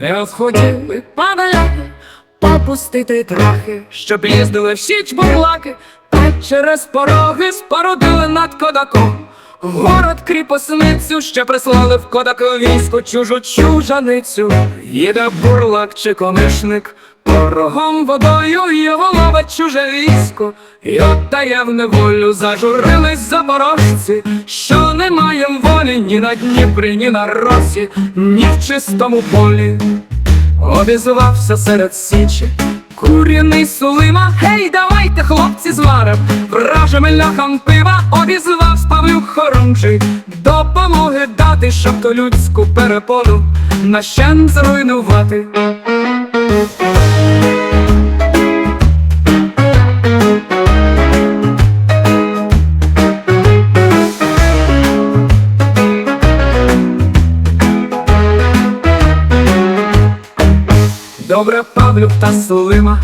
Я схотіли падаляки, попустити трохи, щоб їздили всі чбурлаки, та через пороги спорудили над кодаком. Город кріпосницю ще прислали в кодак військо чужу чужаницю. Їде бурлак чи конишник, порогом водою його ловить чуже військо, і отдає в неволю, зажурились запорожці, що не маєм волі ні на Дніпрі, ні на росі, ні в чистому полі. Обізвався серед січі Куряний сулима, гей, давайте, хлопці, зварим Вражим ляхам пива, обізвав Павлюк хоромчий, Допомоги дати, щоб ту людську перепону Нащен зруйнувати Добре Павлюк та Сулима.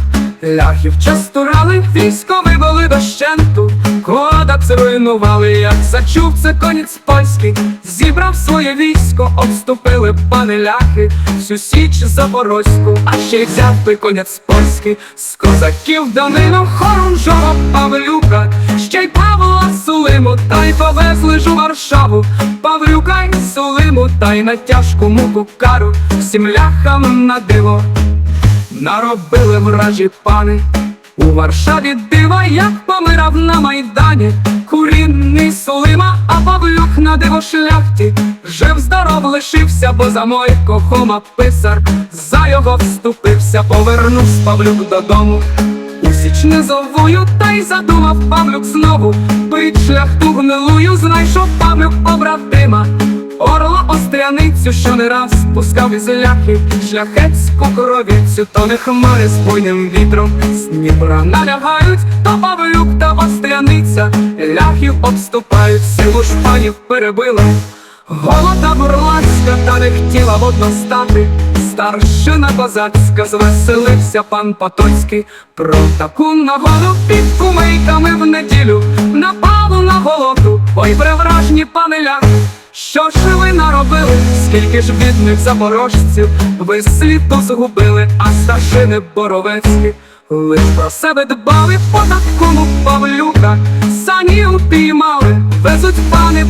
Ляхів частурали, військо вивели дощенту Кодак зруйнували, як зачув це конець польський. Зібрав своє військо, обступили пани ляхи. Всю січ запорозьку, а ще й взяв той конець польський. З козаків Данилом Хорунжого Павлюка. Ще й Павла Сулиму, та й повезли ж у Варшаву. Павлюка й Сулиму, та й на тяжку муку кару. Всім ляхам на диво Наробили вражі пани. У Варшаві дива, як помирав на майдані, курінний Сулима, а Павлюк на диво шляхті, жив здоров лишився, бо за Мойко Хома писар, за його вступився, повернувся Павлюк додому. У січ низовую, та й задумав Павлюк знову, бить шляхту гнилую, знайшов Павлюк побратима. Орла остряницю, що не раз пускав із ляхів Шляхетську коровіцю, то не хмари з буйним вітром. З Дніпра налягають, то Павлюк та остряниця. Ляхів обступають, силу шпанів перебила. Голода бурлацька, та не хотіла водно стати. Старшина козацька, звеселився пан Потоцький. Про таку нагоду під кумейками в неділю Напало на голоду, ой превражні пани ляхи що ж ви наробили, скільки ж бідних запорожців? Ви світу згубили, а старшини боровецькі. Лиш про себе дбали по такому Павлюка, сані упіймали, везуть пани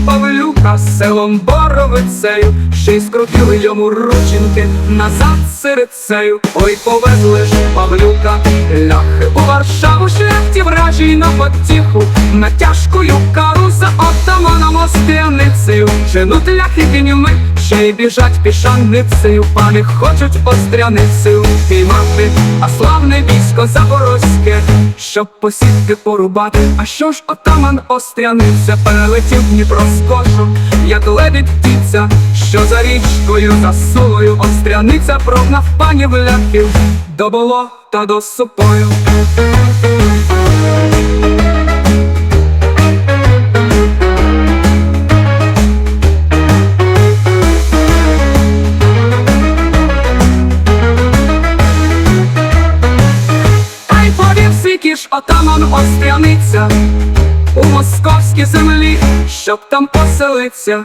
Селом Боровицею, ще й скрутили йому рученьки назад сирицею. Ой, повезли ж Павлюка, ляхи у Варшаву, шляхті вражій на потіху, на тяжкою кару за отаманом остряницею. Женуть ляхи кіньми, ще й біжать пішаницею. Пани хочуть остряницею піймати, а славне військо запорозьке, щоб посідки порубати. А що ж отаман остряниця перелетів Дніпро скошу, як лебідь птиця, що за річкою засулою остряниця прогнав панів ляхів до болота до супою. Та й повів отаман остряниця у московській землі, щоб там поселиться.